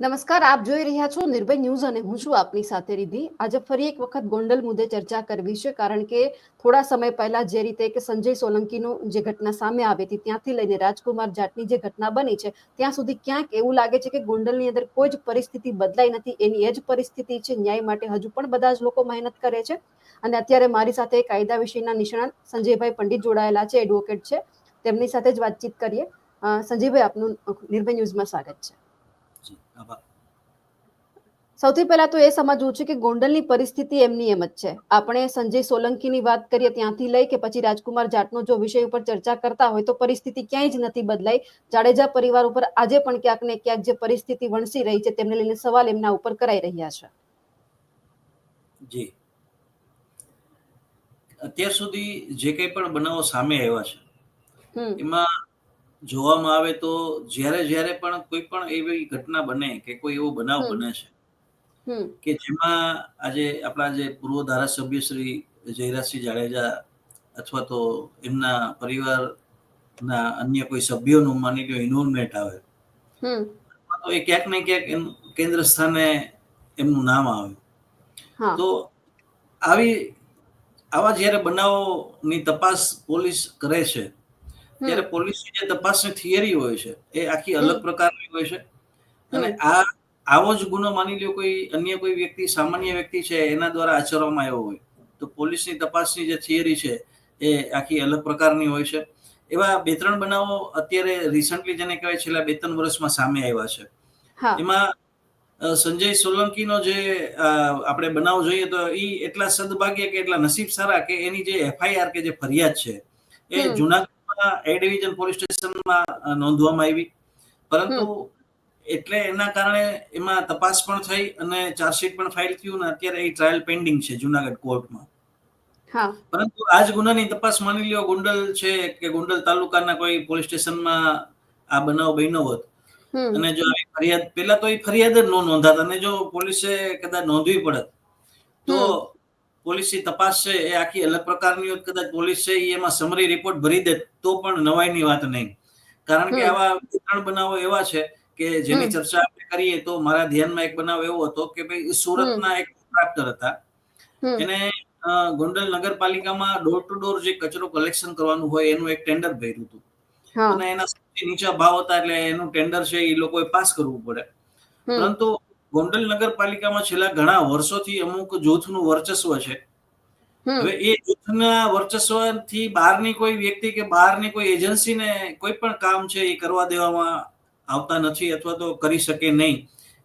નમસ્કાર, આપ જોઈ રહ્યા છો નિર્ભય ન્યૂઝ અને હું છું આપની સાથે રીધી. આજે ફરી એક વખત ગોંડલ મુદ્દે ચર્ચા કરવી છે, કારણ કે થોડા સમય પહેલા જે રીતે કે સંજય સોલંકીનું જે ઘટના સામે આવી હતી, ત્યાંથી લઈને રાજકુમાર જાટની જે ઘટના બની છે, ત્યાં સુધી ક્યાંક એવું લાગે છે કે ગોંડલની અંદર કોઈ જ પરિસ્થિતિ બદલાઈ નથી. એની એ જ પરિસ્થિતિ છે, ન્યાય માટે હજુ પણ બધા જ લોકો મહેનત કરે છે. અને અત્યારે મારી સાથે કાયદા વિષયના નિષ્ણાત સંજયભાઈ પંડિત જોડાયેલા છે એડવોકેટ છે. તેમની સાથે જ વાતચીત કરીએ. સંજયભાઈ, આપનું નિર્ભય ન્યૂઝમાં સ્વાગત છે. આભાર. સૌથી પહેલા તો એ સમજવું છે કે ગોંડલની પરિસ્થિતિ એમની એમ જ છે. આપણે સંજય સોલંકીની વાત કરીએ ત્યાંથી લઈ કે પછી રાજકુમાર જાટનો જો વિષય ઉપર ચર્ચા કરતા હોય તો પરિસ્થિતિ ક્યાંય જ નથી બદલાઈ. જાડેજા પરિવાર ઉપર આજે પણ ક્યાંક ને ક્યાંક જે પરિસ્થિતિ વણસી રહી છે તેમને લઈને સવાલ એમના ઉપર કરાઈ રહ્યા છે. જી. અત્યાર સુધી જે કંઈ પણ બનાવો સામે આવ્યા છે એમાં જોવામાં આવે તો જ્યારે જ્યારે પણ કોઈ પણ એવી ઘટના બને કે કોઈ એવો બનાવ બને છે કે જેમાં આજે આપણા જે પૂર્વ ધારાસભ્ય શ્રી જયરાજસિંહ જાડેજા અથવા તો એમના પરિવારના અન્ય કોઈ સભ્યોનું માની લો ઇન્વોલ્વમેન્ટ આવે હમ. તો એ ક્યાંક ને ક્યાંક કેન્દ્ર સ્થાને એમનું નામ આવે. તો આવી આવા જ્યારે બનાવોની તપાસ પોલીસ કરે છે ત્યારે પોલીસની જે તપાસની થિયરી હોય છે એ આખી અલગ પ્રકારની હોય છે. અને આ આવો જ ગુનો માની લો કોઈ અન્ય કોઈ વ્યક્તિ સામાન્ય વ્યક્તિ છે એના દ્વારા આચરવામાં આવ્યો હોય તો પોલીસની તપાસની જે થિયરી છે એ આખી અલગ પ્રકારની હોય છે. એવા બે ત્રણ બનાવો અત્યારે રિસન્ટલી જેને કહેવાય છેલ્લા બે ત્રણ વર્ષમાં સામે આવ્યા છે. એમાં સંજય સોલંકીનો જે આપણે બનાવ જોઈએ તો એ એટલા સદભાગ્ય કે એટલા નસીબ સારા કે એની જે એફઆઈઆર કે જે ફરિયાદ છે એ હમ. જુનાગઢમાં એ ડિવિઝન પોલીસ સ્ટેશનમાં નોંધવામાં આવી. પરંતુ એટલે એના કારણે એમાં તપાસ પણ થઈ અને ચાર્જશીટ પણ ફાઇલ થયું ને અત્યારે એ ટ્રાયલ પેન્ડિંગ છે જુનાગઢ કોર્ટમાં. પરંતુ આ જ ગુનાની તપાસ માની લ્યો ગુંડલ છે કે ગુંડલ તાલુકાના કોઈ પોલીસ સ્ટેશનમાં આ બનાવ બન્યો હોત. અને જો આવી ફરિયાદ પેલા તો એ ફરિયાદ જ ન નોંધાત. અને જો પોલીસે કદાચ નોંધવી પડત તો. પોલીસની તપાસ છે એ આખી અલગ પ્રકારની હોત કદાચ પોલીસ છે એમાં સમરી રિપોર્ટ ભરી દે તો પણ નવાઈની વાત નહીં. કારણ કે આવા ત્રણ બનાવો એવા છે કે જેની ચર્ચા આપણે કરીએ તો મારા ધ્યાનમાં એક બનાવ એવો હતો કે ભાઈ સુરતના એક કોન્ટ્રાક્ટર હતા. એને ગોંડલ નગરપાલિકામાં ડોર ટુ ડોર જે કચરો કલેક્શન કરવાનું હોય એનું એક ટેન્ડર ભર્યું હતું. અને એના સૌથી નીચા ભાવ હતા એટલે એનું ટેન્ડર છે એ લોકોએ પાસ કરવું પડે. પરંતુ ગોંડલ નગરપાલિકામાં છેલ્લા ઘણા વર્ષોથી અમુક જૂથનું વર્ચસ્વ છે. હવે એ જૂથના વર્ચસ્વથી બહારની કોઈ વ્યક્તિ કે બહારની કોઈ એજન્સીને કોઈ પણ કામ છે એ કરવા દેવામાં આવતા નથી અથવા તો કરી શકે નહીં.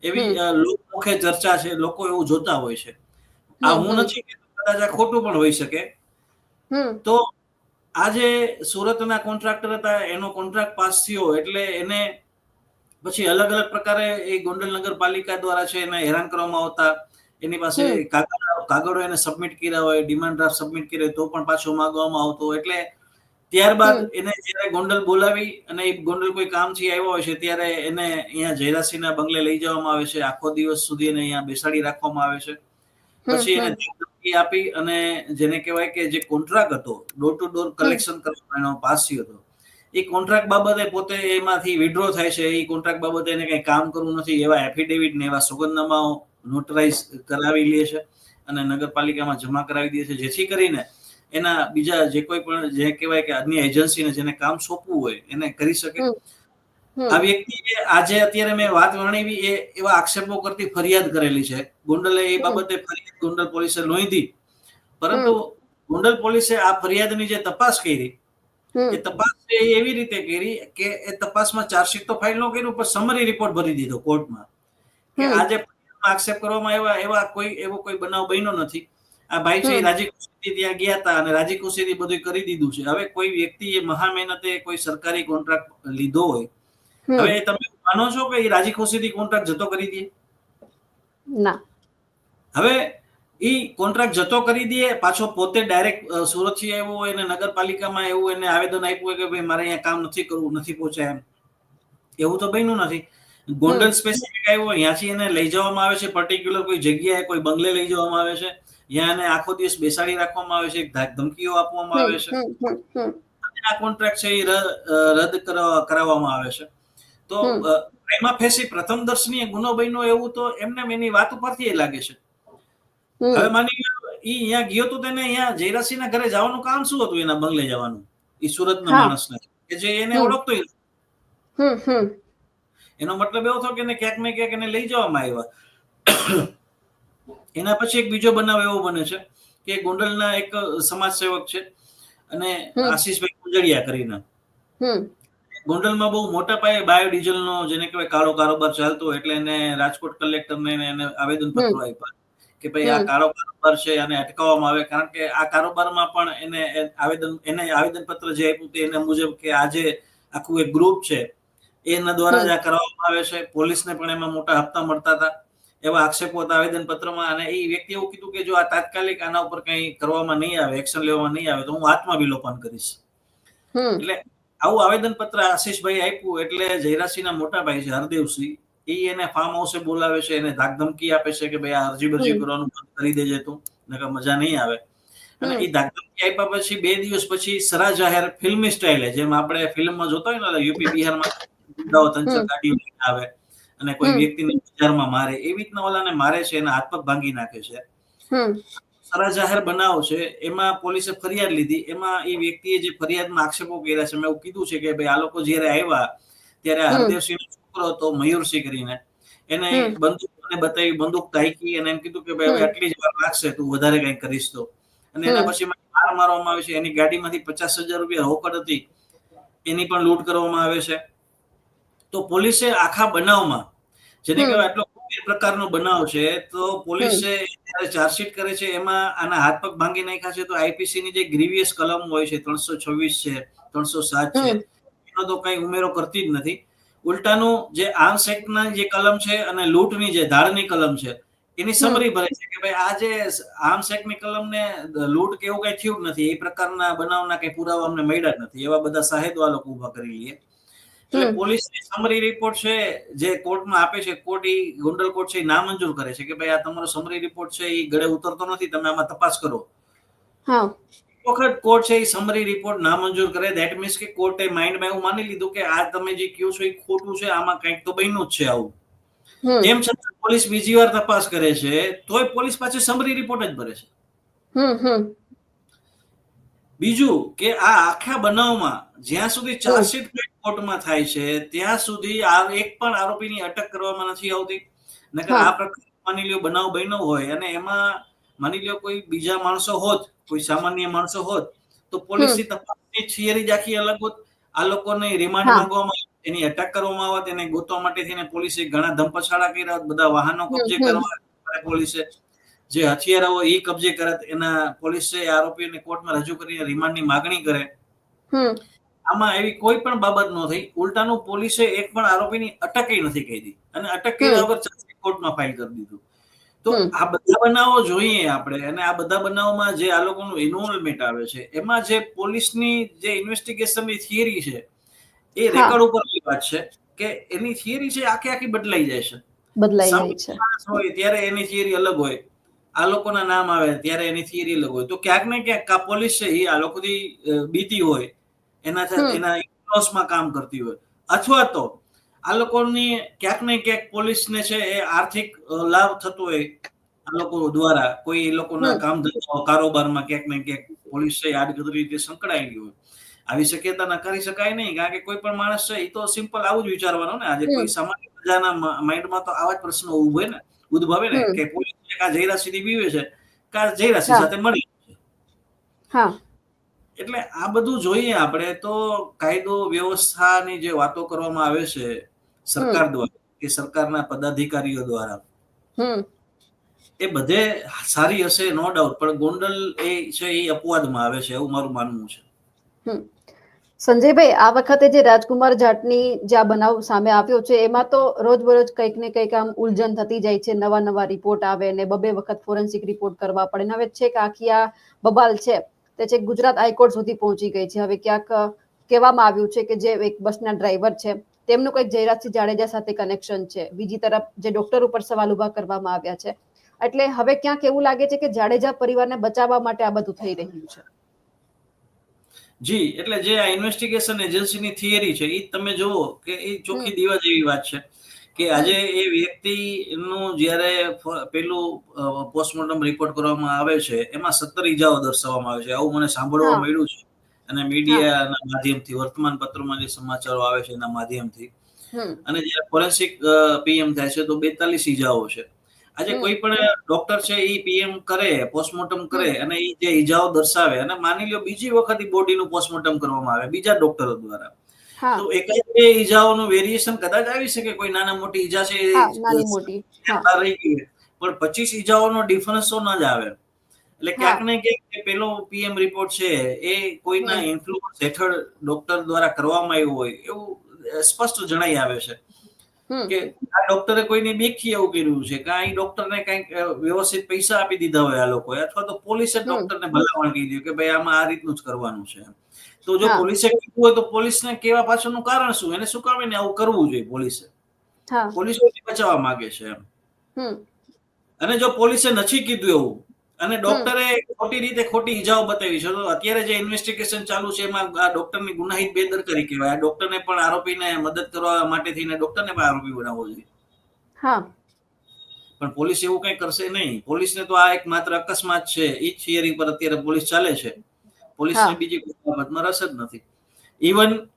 એવી લોકમુખે ચર્ચા છે લોકો એવું જોતા હોય છે. આ હું નથી કે કદાચ આ ખોટું પણ હોઈ શકે. તો આ જે સુરતના કોન્ટ્રાક્ટર હતા એનો કોન્ટ્રાક્ટ પાસ થયો એટલે એને પછી અલગ અલગ પ્રકારે એ ગોંડલ નગરપાલિકા દ્વારા છે એને હેરાન કરવામાં આવતા. એની પાસે કાગળો એને સબમિટ કર્યા હોય ડિમાન્ડ ડ્રાફ્ટ સબમિટ કરે તો પણ પાછો માંગવામાં આવતો એટલે ત્યારબાદ એને જ્યારે ગોંડલ બોલાવી અને એ ગોંડલ કોઈ કામથી આવ્યો હોય છે ત્યારે એને અહીંયા જયરાસિંહના બંગલે લઈ જવામાં આવે છે. આખો દિવસ સુધી એને અહીંયા બેસાડી રાખવામાં આવે છે. પછી એને આપી અને જેને કહેવાય કે જે કોન્ટ્રાક્ટ હતો ડોર ટુ ડોર કલેક્શન કરવાનો એનો પાસ થયો હતો. એ કોન્ટ્રાક્ટ બાબતે પોતે એમાંથી વિડ્રો થાય છે. એ કોન્ટ્રાક્ટ બાબતે એને કંઈ કામ કરવું નથી. એવા એફિડેવિટ ને એવા સોગંદનામાઓ નોટરાઇઝ કરાવી લે છે અને નગરપાલિકામાં જમા કરાવી દે છે. જેથી કરીને એના બીજા જે કોઈ પણ જે કહેવાય કે અન્ય એજન્સીને જેને કામ સોંપવું હોય એને કરી શકે. આ વ્યક્તિએ આજે અત્યારે મેં વાત વર્ણવી એ એવા આક્ષેપો કરતી ફરિયાદ કરેલી છે. ગોંડલે એ બાબતે ફરિયાદ ગોંડલ પોલીસે નોંધી. પરંતુ ગોંડલ પોલીસે આ ફરિયાદની જે તપાસ કરી. એ તપાસ એવી રીતે કરી કે એ તપાસમાં ચાર્જશીટ તો ફાઇલ ન કર્યું પણ સમરી રિપોર્ટ ભરી દીધો કોર્ટમાં. કે હમ. આ જે ફરિયાદમાં આક્ષેપ કરવામાં આવ્યા એવા કોઈ એવો કોઈ બનાવ બન્યો નથી. આ ભાઈ છે રાજી ખુશીથી ત્યાં ગયા હતા અને રાજી ખુશીથી બધું કરી દીધું છે. હવે કોઈ વ્યક્તિએ મહા મહેનતે કોઈ સરકારી કોન્ટ્રાક્ટ લીધો હોય હવે તમે માનો છો કે એ રાજી ખુશીથી કોન્ટ્રાક્ટ જતો કરી દે? ના. હવે ઈ કોન્ટ્રાક્ટ જતો કરી દે પાછો પોતે ડાયરેક્ટ સુરતથી આવ્યો હોય અને નગરપાલિકામાં એવું એને આવેદન આપ્યું હોય કે ભાઈ મારે અહીંયા કામ નથી કરવું નથી પહોંચાય એમ. એવું તો બન્યું નથી. ગોલ્ડન સ્પેસિફિક આવ્યો અહીંયાથી એને લઈ જવામાં આવે છે પર્ટિક્યુલર કોઈ જગ્યાએ કોઈ બંગલે લઈ જવામાં આવે છે. ત્યાં એને આખો દિવસ બેસાડી રાખવામાં આવે છે ધમકીઓ આપવામાં આવે છે. આ કોન્ટ્રાક્ટ છે એ રદ કરાવવા- કરાવવામાં આવે છે. તો એમાં ફેસી પ્રથમ દર્શનીય ગુનો બન્યો એવું તો એમને એની વાત ઉપરથી એ લાગે છે. હવે માની ઈ અહીંયા ગયો તો તેને અહીંયા જયરાસિંહના ઘરે જવાનું કામ શું હતું એના બંગલે જવાનું? ઈ સુરતના હા. માણસને કે જે એને ઓળખતો એનો મતલબ એવો થયો કે એને ક્યાંક ને ક્યાંક એને લઈ જવામાં આવ્યા. એના પછી એક બીજો બનાવ એવો બને છે કે ગોંડલના એક સમાજ સેવક છે અને આશીષભાઈ ગુજરિયા કરીને. ગોંડલમાં બહુ મોટા પાયે બાયોડીઝલનો જેને કહેવાય કાળો કારોબાર ચાલતો એટલે એને રાજકોટ કલેક્ટરને એને- એને આવેદન પત્ર આપ્યા. કે ભાઈ આ કારોબાર છે અને અટકાવવામાં આવે. કારણ કે આ કારોબારમાં પણ એને આવેદન એને આવેદન પત્ર જે આપ્યું તે એના મુજબ કે આજે આખું એક ગ્રુપ છે એના દ્વારા જ આ કરવામાં આવે છે. પોલીસને પણ એમાં મોટા હપ્તા મળતા હતા. એવા આક્ષેપો હતા આવેદન પત્રમાં અને એ વ્યક્તિ એવું કીધું કે જો આ તાત્કાલિક આના ઉપર કંઈ કરવામાં નહીં આવે એક્શન લેવામાં નહીં આવે તો હું આત્મવિલોપન કરીશ. એટલે આવું આવેદન પત્ર આશીષભાઈ આપ્યું એટલે જયરાસિંહના મોટા ભાઈ છે હરદેવસિંહ. એ એને ફાર્મ હાઉસે બોલાવે છે એને ધાકધમકી આપે છે કે ભાઈ આ અરજી બરજી કરવાનું બંધ કરી દેજે તું નકર મજા નહીં આવે. અને એ ધાકધમકી આપ્યા પછી બે દિવસ પછી સરા જાહેર ફિલ્મી સ્ટાઇલે જેમ આપણે ફિલ્મમાં જોતા હોય ને યુપી બિહારમાં ગુંડાઓ હમ. ગાડીઓ આવે અને કોઈ વ્યક્તિને બજારમાં મારે એવી રીતના ઓલાને મારે છે એના હાથ પગ ભાંગી નાખે છે. સરા જાહેર બનાવ છે એમાં પોલીસે ફરિયાદ લીધી એમાં એ વ્યક્તિએ જે ફરિયાદમાં આક્ષેપો કર્યા છે મેં એવું કીધું છે કે ભાઈ આ લોકો જયારે આવ્યા ત્યારે હરદેવસિંહ છોકરો હતો મયુરસિંહ કરીને. એને બંદૂક મને બતાવી બંદૂક તાકી અને એમ કીધું કે ભાઈ આટલી જ વાર લાગશે તું વધારે કઈ કરીશ તો. અને એના. પછી માર મારવામાં આવે છે. એની ગાડીમાંથી પચાસ હજાર રૂપિયા રોકડ હતી. એની પણ લૂંટ કરવામાં આવે છે. તો પોલીસે આખા બનાવમાં જેને. કહેવાય આટલો ગંભીર પ્રકારનો બનાવ છે તો પોલીસે ચાર્જશીટ કરે છે એમાં આના હાથ પગ ભાંગી નાખ્યા છે તો આઈપીસી ની જે ગ્રીવિયસ કલમ હોય છે ત્રણસો છવ્વીસ છે ત્રણસો સાત છે એનો તો કઈ ઉમેરો કરતી જ નથી. ઉલટાનું જે આર્મ્સ એક્ટના જે કલમ છે અને લૂંટની જે ધારની કલમ છે એની સમરી ભરે છે કે ભાઈ આ જે આર્મ્સ એક્ટની કલમને લૂંટ કે એવું કઈ થયું નથી એ પ્રકારના બનાવના કઈ પુરાવા અમને મળ્યા જ નથી એવા બધા સાહેબ લોકો ઊભા કરી લઈએ. એટલે. પોલીસની સમરી રિપોર્ટ છે જે કોર્ટમાં આપે છે કોર્ટ ઈ ગોંડલ કોર્ટ છે એ નામંજૂર કરે છે કે ભાઈ આ તમારો સમરી રિપોર્ટ છે એ ગળે ઉતરતો નથી તમે આમાં તપાસ કરો. વખત કોર્ટ છે એ સમરી રિપોર્ટ નામંજૂર કરે. દેટ મીન્સ કે કોર્ટે માઇન્ડમાં એવું માની લીધું કે આ તમે જે કહો છો એ ખોટું છે આમાં કંઈક તો બન્યું જ છે આવું. તેમ છતાં પોલીસ બીજી વાર તપાસ કરે છે તોય પોલીસ પાસે સમરી રિપોર્ટ જ ભરે છે. બીજું કે આ આખા બનાવમાં જ્યાં સુધી ચાર્જશીટ કોર્ટમાં થાય છે ત્યાં સુધી આ એક પણ આરોપીની અટક કરવામાં નથી આવતી. નકર આ પ્રકાર માની લ્યો બનાવ બન્યો હોય અને એમાં માની લ્યો કોઈ બીજા માણસો હોત કોઈ સામાન્ય માણસો હોત તો પોલીસની તપાસની થિયરી જ આખી અલગ હોત. આ લોકોને રિમાન્ડ માંગવામાં એની અટક કરવામાં આવત એને ગોતવા માટે થઈને પોલીસે ઘણા ધમપછાડા કર્યા બધા વાહનો કબજે. કરવા પોલીસે જે હથિયારો એ કબજે કરે એના પોલીસે આરોપીને કોર્ટમાં રજૂ કરીને રિમાન્ડની માગણી કરે. આમાં એવી કોઈ પણ બાબત ન થઈ. ઉલટાનું પોલીસે એક પણ આરોપીની અટક નથી કરી અને અટક કર્યા. વગર કોર્ટમાં ફાઇલ કરી દીધું. તો આ બધા બનાવો જોઈએ આપણે અને આ બધા બનાવોમાં જે આ લોકોનું ઇન્વોલ્વમેન્ટ આવે છે એમાં જે પોલીસની જે ઇન્વેસ્ટિગેશનની થિયરી છે એ રેકોર્ડ ઉપરની વાત છે કે એની થિયરી છે આખી આખી બદલાઈ જાય છે. બદલાઈ જાય છે. હોય ત્યારે એની થિયરી અલગ હોય આ લોકોના નામ આવે ત્યારે એની થિયરી અલગ હોય. તો ક્યાંક ને ક્યાંક આ પોલીસ છે એ આ લોકોથી બીતી હોય એના એના ઇન્ફ્લુઅન્સમાં કામ કરતી હોય. અથવા તો આ લોકોની ક્યાંક ને ક્યાંક પોલીસને છે એ આર્થિક લાભ થતો હોય આ લોકો દ્વારા. કોઈ એ લોકોના કામ ધંધા કારોબારમાં ક્યાંક ને ક્યાંક પોલીસ છે આડકતરી રીતે સંકળાયેલી હોય. આવી શક્યતા નકારી શકાય નહીં કારણ કે કોઈ પણ માણસ છે એ તો સિમ્પલ આવું જ વિચારવાનો ને. આજે કોઈ સામાન્ય પ્રજાના માઇન્ડમાં તો આવા જ પ્રશ્નો ઊભો ને ઉદભવે ને. કે પોલીસ કા થી બીવે છે કા જયરાશી. સાથે મળી હા. એટલે આ બધું જોઈએ આપણે તો કાયદો વ્યવસ્થાની જે વાતો કરવામાં આવે છે સરકાર દ્વારા કે સરકારના પદાધિકારીઓ દ્વારા. એ બધે સારી હશે નો ડાઉટ પણ ગોંડલ એ છે એ અપવાદમાં આવે છે એવું મારું માનવું છે. સંજયભાઈ આ વખતે જે રાજકુમાર જાટની જે આ બનાવ સામે આવ્યો છે એમાં તો રોજબરોજ કંઈક ને કંઈક આમ ઉલઝન થતી જાય છે નવા નવા રિપોર્ટ આવે ને બબે વખત ફોરેન્સિક રિપોર્ટ કરવા પડે ને હવે છે કે આખી આ બબાલ છે તે છે ગુજરાત હાઈકોર્ટ સુધી પહોંચી ગઈ છે. હવે ક્યાંક કહેવામાં આવ્યું છે કે જે એક બસના ડ્રાઈવર છે તેમનું કંઈક જયરાજસિંહ જાડેજા સાથે કનેક્શન છે. બીજી તરફ જે ડોક્ટર ઉપર સવાલ ઊભા કરવામાં આવ્યા છે. એટલે હવે ક્યાંક એવું લાગે છે કે જાડેજા પરિવારને બચાવવા માટે આ બધું થઈ રહ્યું છે. જી એટલે જે આ ઇન્વેસ્ટિગેશન એજન્સીની થિયરી છે એ તમે જુઓ કે એ ચોખ્ખી દીવા જેવી વાત છે કે આજે એ વ્યક્તિનું જ્યારે પેલું પોસ્ટમોર્ટમ રિપોર્ટ કરવામાં આવે છે એમાં સત્તર ઈજાઓ દર્શાવવામાં આવે છે. આવું મને સાંભળવા મળ્યું છે. અને મીડિયાના માધ્યમથી વર્તમાન પત્રોમાં જે સમાચારો આવે છે એના માધ્યમથી. અને જ્યારે ફોરેન્સિક પીએમ થાય છે તો બેતાલીસ ઈજાઓ છે. આજે કોઈ પણ ડોક્ટર છે એ પીએમ કરે પોસ્ટમોર્ટમ કરે અને એ જે ઈજાઓ દર્શાવે અને માની લો બીજી વખત ઈ બોડીનું પોસ્ટમોર્ટમ કરવામાં આવે બીજા ડોક્ટરો દ્વારા. તો એક જ બે ઈજાઓનું વેરિએશન કદાચ આવી શકે કોઈ નાના મોટી ઈજા છે એ રહી ગઈ પણ પચીસ ઈજાઓનો ડિફરન્સ તો ન જ આવે. એટલે ક્યાંક ને ક્યાંક પેલો પીએમ રિપોર્ટ છે એ કોઈના ઇન્ફ્લુઅન્સ હેઠળ ડોક્ટર દ્વારા કરવામાં આવ્યું હોય એવું સ્પષ્ટ જણાઈ આવે છે. કે આ ડોક્ટરે કોઈને બેખી એવું કર્યું છે કે અહીં ડોક્ટરને કંઈક વ્યવસ્થિત પૈસા આપી દીધા હોય આ લોકોએ અથવા તો પોલીસે. ડોક્ટરને ભલામણ કરી દીધું કે ભાઈ આમાં આ રીતનું જ કરવાનું છે તો જો પોલીસે કીધું હોય તો પોલીસને કેવા પાછળનું કારણ શું? એને શું કામ એને આવું કરવું જોઈએ પોલીસે. પોલીસ બચાવવા માંગે છે એમ. અને જો પોલીસે નથી કીધું એવું અને ડોક્ટરે ખોટી રીતે ખોટી ઇજાઓ બતાવી છે. તો અત્યારે જે ઇન્વેસ્ટિગેશન ચાલુ છે એમાં આ ડોક્ટરની ગુનાહિત બેદરકારી કહેવાય. આ ડોક્ટરને પણ આરોપીને મદદ કરવા માટે થઈને ડોક્ટરને પણ આરોપી બનાવવો જોઈએ. હા. પણ પોલીસ એવું કઈ કરશે નહીં. પોલીસને તો આ એક માત્ર અકસ્માત છે. એ જ થિયરી પર અત્યારે પોલીસ ચાલે છે. પોલીસને. બીજી કોઈ બાબતમાં રસ જ નથી. ઇવન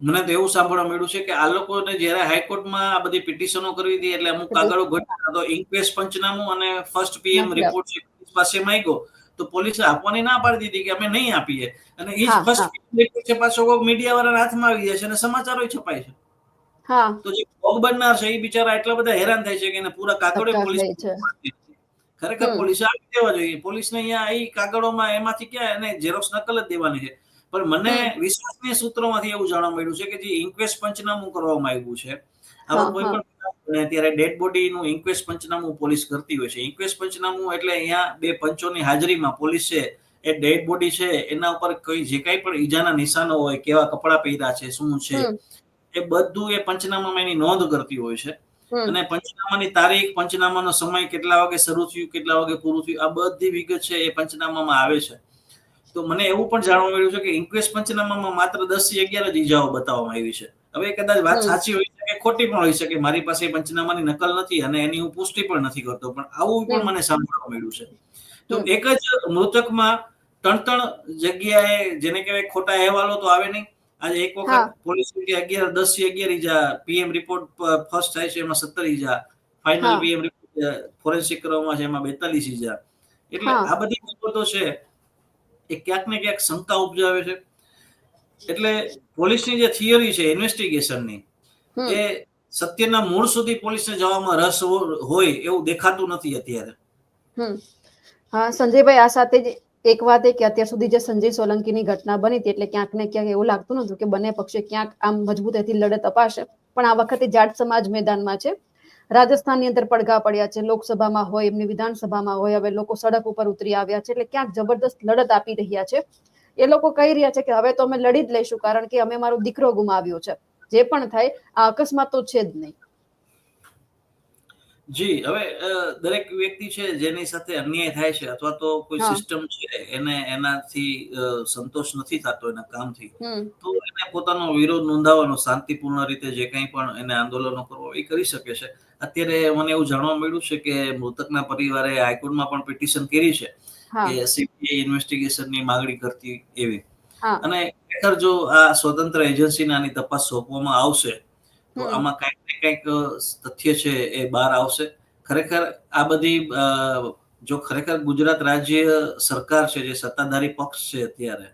મને તો એવું સાંભળવા મળ્યું છે કે આ લોકોને જ્યારે હાઈકોર્ટમાં આ બધી પિટિશનો કરવી હતી એટલે અમુક કાગળો ઘટ્યા તો ઇન્ક્વેસ્ટ પંચનામું અને ફર્સ્ટ પીએમ રિપોર્ટ પાસે માંગ્યો તો પોલીસે આપવાની ના પાડી દીધી કે અમે નહીં આપીએ અને એ ફર્સ્ટ. રિપોર્ટ છે પાછો મીડિયા વાળા હાથમાં આવી જાય છે અને સમાચારો છપાય છે તો જે ભોગ બનનાર છે એ બિચારા એટલા બધા હેરાન થાય છે કે એને પૂરા કાગળો પોલીસ. ખરેખર. પોલીસે આપી દેવા જોઈએ પોલીસને અહીંયા એ કાગળોમાં એમાંથી ક્યાં એને ઝેરોક્ષ નકલ જ દેવાની છે પણ મને વિશ્વાસનીય સૂત્રોમાંથી એવું જાણવા મળ્યું છે કે જે ઇન્ક્વેસ્ટ પંચનામું કરવામાં આવ્યું છે આવું કોઈ પણ ત્યારે ડેડ બોડીનું ઇન્ક્વેસ્ટ પંચનામું પોલીસ કરતી હોય છે. ઇન્ક્વેસ્ટ પંચનામું એટલે અહીંયા બે પંચોની હાજરીમાં પોલીસ છે એ ડેડ બોડી છે એના ઉપર કઈ જે કઈ પણ ઈજાના નિશાનો હોય કેવા કપડા પહેર્યા છે શું છે એ બધું એ પંચનામામાં એની નોંધ કરતી હોય છે. અને પંચનામાની તારીખ પંચનામાનો સમય કેટલા વાગે શરૂ થયું કેટલા વાગે પૂરું થયું આ બધી વિગત છે એ પંચનામામાં આવે છે. તો મને એવું પણ જાણવા મળ્યું છે કે ઇન્ક્વેસ્ટ પંચનામામાં માત્ર દસથી અગિયાર જ ઈજાઓ બતાવવામાં આવી છે. હવે કદાચ વાત સાચી હોઈ શકે ખોટી પણ હોઈ શકે મારી પાસે પંચનામાની નકલ નથી અને એની હું પુષ્ટિ પણ નથી કરતો પણ આવું પણ મને સાંભળવા મળ્યું છે. તો એક જ મૃતકમાં ત્રણ ત્રણ જગ્યાએ જેને કહેવાય ખોટા અહેવાલો તો આવે નહીં. આજે એક વખત પોલીસ અગિયાર દસથી અગિયાર ઈજા પીએમ રિપોર્ટ ફર્સ્ટ થાય છે એમાં સત્તર ઈજા. ફાઇનલ પીએમ રિપોર્ટ ફોરેન્સિક કરવામાં છે એમાં બેતાલીસ ઈજા. એટલે આ બધી બાબતો છે એ ક્યાંક ને ક્યાંક શંકા ઉપજાવે છે. એટલે પોલીસની જે થિયરી છે ઇન્વેસ્ટિગેશનની એ સત્યના મૂળ સુધી પોલીસને જવામાં રસ હોય એવું દેખાતું નથી અત્યારે. હમ. હા સંજયભાઈ આ સાથે જ એક વાત એ કે અત્યાર સુધી જે સંજય સોલંકીની ઘટના બની હતી એટલે ક્યાંક ને ક્યાંક એવું લાગતું નતું કે બંને પક્ષે ક્યાંક આમ મજબૂતાઈથી લડત અપાશે. પણ આ વખતે જાટ સમાજ મેદાનમાં છે. રાજસ્થાનની અંદર પડઘા પડ્યા છે લોકસભામાં હોય એમની વિધાનસભામાં હોય હવે લોકો સડક ઉપર ઉતરી આવ્યા છે એટલે ક્યાંક જબરદસ્ત લડત આપી રહ્યા છે. એ લોકો કહી રહ્યા છે કે હવે તો અમે લડી જ લઈશું કારણ કે અમે મારો દીકરો ગુમાવ્યો છે. જે પણ થાય આ અકસ્માત તો છે જ નહીં. જી હવે દરેક વ્યક્તિ છે જેની સાથે અન્યાય થાય છે અથવા તો કોઈ સિસ્ટમ છે એને એનાથી સંતોષ નથી થતો એના કામથી તો એને પોતાનો વિરોધ નોંધાવવાનો શાંતિપૂર્ણ રીતે જે કંઈ પણ એને આંદોલનો કરવો એ કરી શકે છે. અત્યારે મને એવું જાણવા મળ્યું છે કે મૃતકના પરિવારે હાઈકોર્ટમાં પણ પિટિશન કરી છે કે સીબીઆઈ ઇન્વેસ્ટિગેશનની માંગણી કરતી એવી. અને ખરેખર જો આ સ્વતંત્ર એજન્સીને આની તપાસ સોંપવામાં આવશે તો આમાં કંઈક ને કંઈક તથ્ય છે એ બહાર આવશે. ખરેખર આ બધી જો ખરેખર ગુજરાત રાજ્ય સરકાર છે જે સત્તાધારી પક્ષ છે અત્યારે.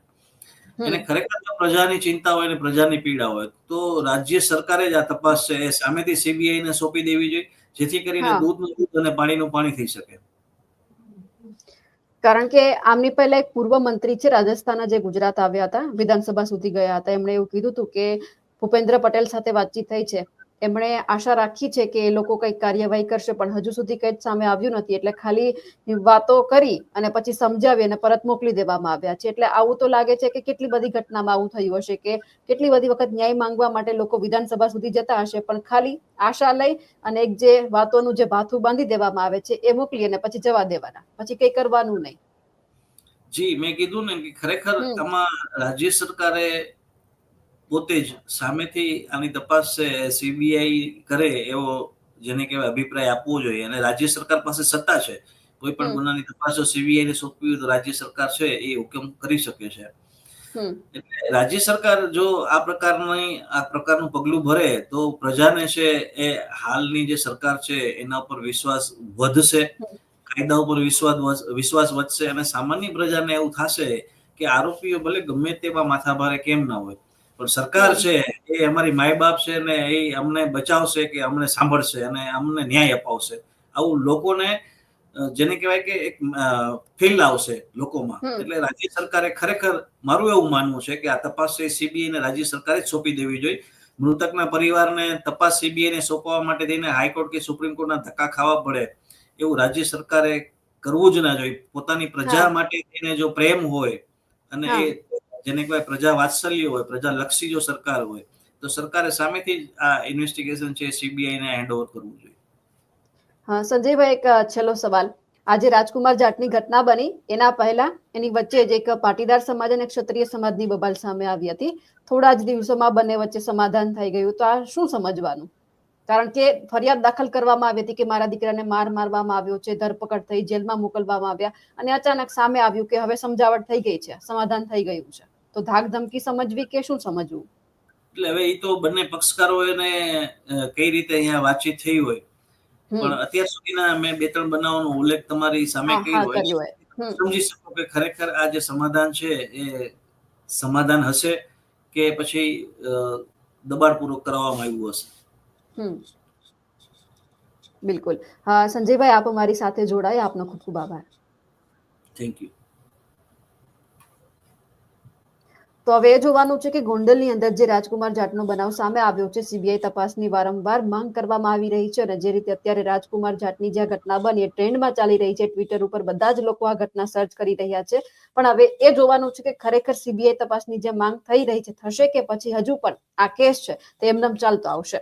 એને ખરેખર પ્રજાની ચિંતા હોય અને પ્રજાની પીડા હોય તો રાજ્ય સરકારે જ આ તપાસ છે એ સામેથી સીબીઆઈ ને સોંપી દેવી જોઈએ જેથી કરીને. દૂધનું દૂધ અને પાણીનું પાણી થઈ શકે. કારણ કે આમની પહેલા એક પૂર્વ મંત્રી છે રાજસ્થાનના જે ગુજરાત આવ્યા હતા વિધાનસભા સુધી ગયા હતા એમણે એવું કીધું હતું કે ભૂપેન્દ્ર પટેલ સાથે વાતચીત થઈ છે. એમણે આશા રાખી છે કે એ લોકો કંઈક કાર્યવાહી કરશે પણ હજુ સુધી કંઈ સામે આવ્યું નથી. એટલે ખાલી વાતો કરી અને પછી સમજાવી અને પરત મોકલી દેવામાં આવ્યા છે. એટલે આવું તો લાગે છે કે કેટલી બધી ઘટનામાં આવું થયું હશે કે કેટલી બધી વખત ન્યાય માંગવા માટે લોકો વિધાનસભા સુધી જતા હશે પણ ખાલી આશા લઈ અને એક જે વાતોનું જે ભાથું બાંધી દેવામાં આવે છે એ મોકલી અને પછી જવા દેવાના. પછી કંઈ કરવાનું નહીં. જી મેં કીધું ને કે ખરેખર આમાં રાજ્ય સરકારે પોતે જ સામેથી આની તપાસ સીબીઆઈ કરે એવો જેને કહેવાય અભિપ્રાય આપવો જોઈએ. અને રાજ્ય સરકાર પાસે સત્તા છે. કોઈ પણ. ગુનાની તપાસ જો સીબીઆઈ સોંપવી તો રાજ્ય સરકાર છે એ હુકમ કરી શકે છે. એટલે રાજ્ય સરકાર જો આ પ્રકારની આ પ્રકારનું પગલું ભરે તો પ્રજાને છે એ હાલની જે સરકાર છે એના ઉપર વિશ્વાસ વધશે. કાયદા ઉપર વિશ્વાસ વિશ્વાસ વધશે અને સામાન્ય પ્રજાને એવું થશે કે આરોપીઓ ભલે ગમે તેવા માથાભારે કેમ ના હોય. પણ સરકાર છે એ અમારી માય બાપ છે ને એ અમને બચાવશે કે અમને સાંભળશે અને અમને ન્યાય અપાવશે. આવું લોકોને જેને કહેવાય કે એક ફીલ આવશે લોકોમાં. એટલે રાજ્ય સરકારે ખરેખર મારું એવું માનવું છે કે આ તપાસ છે સીબીઆઈ ને રાજ્ય સરકારે જ સોંપી દેવી જોઈએ. મૃતકના પરિવારને તપાસ સીબીઆઈ ને સોંપવા માટે થઈને હાઈકોર્ટ કે સુપ્રીમ કોર્ટના ધક્કા ખાવા પડે એવું રાજ્ય સરકારે કરવું જ ના જોઈએ. પોતાની પ્રજા માટે એને જો પ્રેમ હોય અને એ જેને કહેવાય પ્રજા વાત્સલ્ય હોય, પ્રજા લક્ષી જો સરકાર હોય, તો સરકારે સામેથી જ આ ઇન્વેસ્ટિગેશન છે સીબીઆઈ હેન્ડ ઓવર કરવું જોઈએ. હા, સંજયભાઈ, એક છેલ્લો સવાલ. આજે રાજકુમાર જાટની ઘટના બની. એના પહેલા એની વચ્ચે જ એક પાટીદાર સમાજ અને ક્ષત્રિય સમાજની બબાલ સામે આવી હતી. થોડા જ દિવસોમાં બંને વચ્ચે સમાધાન થઈ ગયું. તો આ શું સમજવાનું? કારણ કે ફરિયાદ દાખલ કરવામાં આવી હતી કે મારા દીકરાને માર મારવામાં આવ્યો છે, ધરપકડ થઈ, જેલમાં મોકલવામાં આવ્યા અને અચાનક સામે આવ્યું કે હવે સમજાવટ થઈ ગઈ છે, સમાધાન થઈ ગયું છે. તો ધાક ધમકી સમજવી કે શું સમજવું? એટલે હવે એ તો બંને પક્ષકારોને અ, કઈ રીતે અહીંયા વાતચીત થઈ હોય. પણ અત્યાર સુધીના મેં બે ત્રણ બનાવનો ઉલ્લેખ તમારી સામે કર્યો હોય. સમજી શકો કે ખરેખર આ જે સમાધાન છે એ સમાધાન હશે કે પછી દબાણ દબાણપૂર્વક કરવામાં આવ્યું હશે? બિલકુલ. હા સંજયભાઈ આપ અમારી સાથે જોડાયા. આપનો ખૂબ ખૂબ આભાર. થેન્ક યુ તો હવે એ જોવાનું છે કે ગોંડલની અંદર જે રાજકુમાર જાટનો બનાવ સામે આવ્યો છે સીબીઆઈ તપાસની વારંવાર માંગ કરવામાં આવી રહી છે અને જે રીતે અત્યારે રાજકુમાર જાટની જે ઘટના બની એ ટ્રેન્ડમાં ચાલી રહી છે, ટ્વિટર ઉપર બધા જ લોકો આ ઘટના સર્ચ કરી રહ્યા છે. પણ હવે એ જોવાનું છે કે ખરેખર સીબીઆઈ તપાસની જે માંગ થઈ રહી છે, થશે કે પછી હજુ પણ આ કેસ છે, તે એમનેમ ચાલતો આવશે.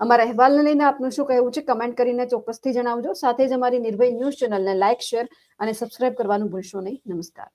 અમારા અહેવાલને લઈને આપનું શું કહેવું છે, કમેન્ટ કરીને ચોક્કસથી જણાવજો. સાથે જ અમારી નિર્ભય ન્યૂઝ ચેનલને લાઇક શેર અને સબસ્ક્રાઇબ કરવાનું ભૂલશો નહીં. નમસ્કાર.